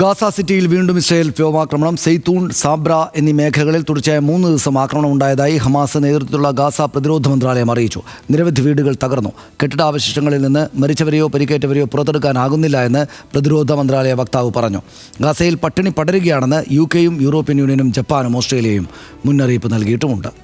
Gaza സിറ്റിയിൽ വീണ്ടും Israel വ്യോമാക്രമണം സെയ്ത്തൂൺ സാബ്ര എന്നീ മേഖലകളിൽ തുടർച്ചയായ മൂന്ന് ദിവസം ആക്രമണം ഉണ്ടായതായി ഹമാസ് നേതൃത്വത്തിലുള്ള ഗാസ പ്രതിരോധ മന്ത്രാലയം അറിയിച്ചു. നിരവധി വീടുകൾ തകർന്നു. കെട്ടിടാവശിഷ്ടങ്ങളിൽ നിന്ന് മരിച്ചവരെയോ പരിക്കേറ്റവരെയോ പുറത്തെടുക്കാനാകുന്നില്ല എന്ന് പ്രതിരോധ മന്ത്രാലയ വക്താവ് പറഞ്ഞു. ഗാസയിൽ പട്ടിണി പടരുകയാണെന്ന് യു കെയും യൂറോപ്യൻ യൂണിയനും ജപ്പാനും ഓസ്ട്രേലിയയും മുന്നറിയിപ്പ് നൽകിയിട്ടുമുണ്ട്.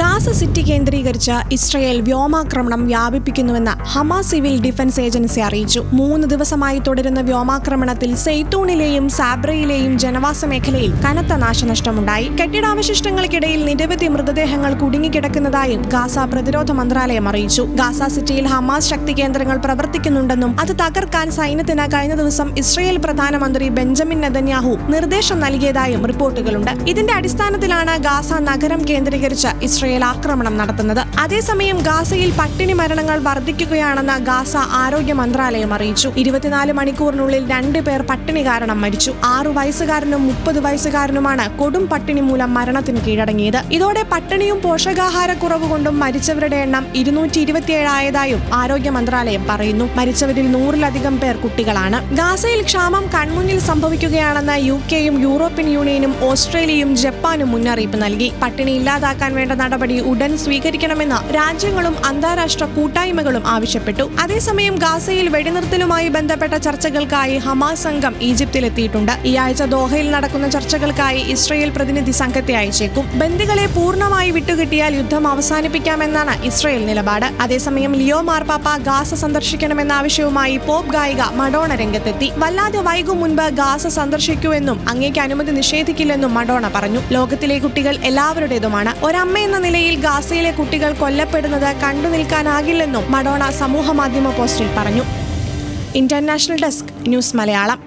ഗാസ സിറ്റി കേന്ദ്രീകരിച്ച് ഇസ്രയേൽ വ്യോമാക്രമണം വ്യാപിപ്പിക്കുന്നുവെന്ന് ഹമാസ് സിവിൽ ഡിഫൻസ് ഏജൻസി അറിയിച്ചു. മൂന്ന് ദിവസമായി തുടരുന്ന വ്യോമാക്രമണത്തിൽ സെയ്ത്തൂണിലെയും സാബ്രയിലെയും ജനവാസ മേഖലയിൽ കനത്ത നാശനഷ്ടമുണ്ടായി. കെട്ടിടാവശിഷ്ടങ്ങൾക്കിടയിൽ നിരവധി മൃതദേഹങ്ങൾ കുടുങ്ങിക്കിടക്കുന്നതായും ഗാസ പ്രതിരോധ മന്ത്രാലയം അറിയിച്ചു. ഗാസ സിറ്റിയിൽ ഹമാസ് ശക്തി കേന്ദ്രങ്ങൾ പ്രവർത്തിക്കുന്നുണ്ടെന്നും അത് തകർക്കാൻ സൈന്യത്തിന് കഴിഞ്ഞ ദിവസം ഇസ്രയേൽ പ്രധാനമന്ത്രി ബെഞ്ചമിൻ നെതന്യാഹു നിർദ്ദേശം നൽകിയതായും റിപ്പോർട്ടുകളുണ്ട്. ഇതിന്റെ അടിസ്ഥാനത്തിലാണ് ഗാസ നഗരം കേന്ദ്രീകരിച്ച് ഇസ്രയേൽ ആക്രമണം നടത്തുന്നത്. അതേസമയം ഗാസയിൽ പട്ടിണി മരണങ്ങൾ വർദ്ധിക്കുകയാണെന്ന് ഗാസ ആരോഗ്യ മന്ത്രാലയം അറിയിച്ചു. ഇരുപത്തിനാല് മണിക്കൂറിനുള്ളിൽ രണ്ട് പേർ പട്ടിണി കാരണം മരിച്ചു. ആറു വയസ്സുകാരനും മുപ്പത് വയസ്സുകാരനുമാണ് കൊടും പട്ടിണി മൂലം മരണത്തിന് കീഴടങ്ങിയത്. ഇതോടെ പട്ടിണിയും പോഷകാഹാരക്കുറവ് കൊണ്ടും മരിച്ചവരുടെ എണ്ണം ഇരുന്നൂറ്റി ഇരുപത്തിയേഴായതായും ആരോഗ്യ മന്ത്രാലയം പറയുന്നു. മരിച്ചവരിൽ നൂറിലധികം പേർ കുട്ടികളാണ്. ഗാസയിൽ ക്ഷാമം കൺമുന്നിൽ സംഭവിക്കുകയാണെന്ന് യു കെയും യൂറോപ്യൻ യൂണിയനും ഓസ്ട്രേലിയയും ജപ്പാനും മുന്നറിയിപ്പ് നൽകി. പട്ടിണി ഇല്ലാതാക്കാൻ വേണ്ട നടപടി ഉടൻ സ്വീകരിക്കണമെന്ന് രാജ്യങ്ങളും അന്താരാഷ്ട്ര കൂട്ടായ്മകളും ആവശ്യപ്പെട്ടു. അതേസമയം ഗാസയിൽ വെടിനിർത്തലുമായി ബന്ധപ്പെട്ട ചർച്ചകൾക്കായി ഹമാസ് സംഘം ഈജിപ്തിലെത്തിയിട്ടുണ്ട്. ഈ ആഴ്ച ദോഹയിൽ നടക്കുന്ന ചർച്ചകൾക്കായി ഇസ്രയേൽ പ്രതിനിധി സംഘത്തെ അയച്ചേക്കും. ബന്ദികളെ പൂർണമായി വിട്ടുകിട്ടിയാൽ യുദ്ധം അവസാനിപ്പിക്കാമെന്നാണ് ഇസ്രയേൽ നിലപാട്. അതേസമയം ലിയോ മാർപാപ്പ ഗാസ സന്ദർശിക്കണമെന്ന ആവശ്യവുമായി പോപ്പ് ഗായിക മഡോണ രംഗത്തെത്തി. വല്ലാതെ വൈകും മുൻപ് ഗാസ സന്ദർശിക്കൂ എന്നും അങ്ങേക്ക് അനുമതി നിഷേധിക്കില്ലെന്നും മഡോണ പറഞ്ഞു. ലോകത്തിലെ കുട്ടികൾ എല്ലാവരുടേതുമാണ്. ഒരമ്മ എന്ന നിലയിൽ ഗാസയിലെ കുട്ടികൾ കൊല്ലപ്പെടുന്നത് കണ്ടു നിൽക്കാനാകില്ലെന്നും മഡോണ സമൂഹ മാധ്യമ പോസ്റ്റിൽ പറഞ്ഞു. International desk news Malayalam.